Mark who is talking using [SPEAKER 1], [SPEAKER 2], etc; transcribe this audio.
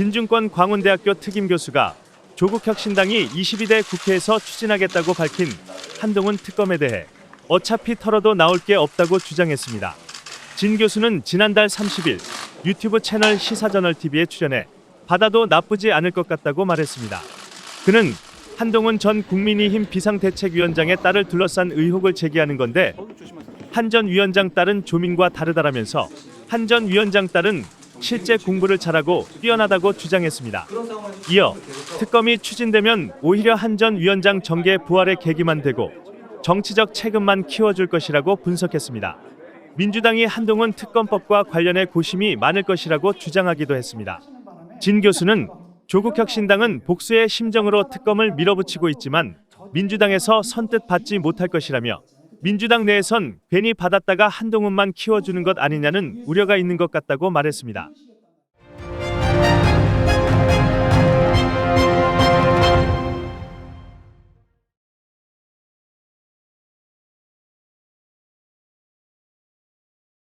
[SPEAKER 1] 진중권 광운대학교 특임 교수가 조국 혁신당이 22대 국회에서 추진하겠다고 밝힌 한동훈 특검에 대해 어차피 털어도 나올 게 없다고 주장했습니다. 진 교수는 지난달 30일 유튜브 채널 시사저널 TV에 출연해 받아도 나쁘지 않을 것 같다고 말했습니다. 그는 한동훈 전 국민의힘 비상대책위원장의 딸을 둘러싼 의혹을 제기하는 건데 한 전 위원장 딸은 조민과 다르다라면서 한 전 위원장 딸은 실제 공부를 잘하고 뛰어나다고 주장했습니다. 이어 특검이 추진되면 오히려 한 전 위원장 정계 부활의 계기만 되고 정치적 체급만 키워줄 것이라고 분석했습니다. 민주당이 한동훈 특검법과 관련해 고심이 많을 것이라고 주장하기도 했습니다. 진 교수는 조국 혁신당은 복수의 심정으로 특검을 밀어붙이고 있지만 민주당에서 선뜻 받지 못할 것이라며 민주당 내에선 괜히 받았다가 한동훈만 키워주는 것 아니냐는 우려가 있는 것 같다고 말했습니다.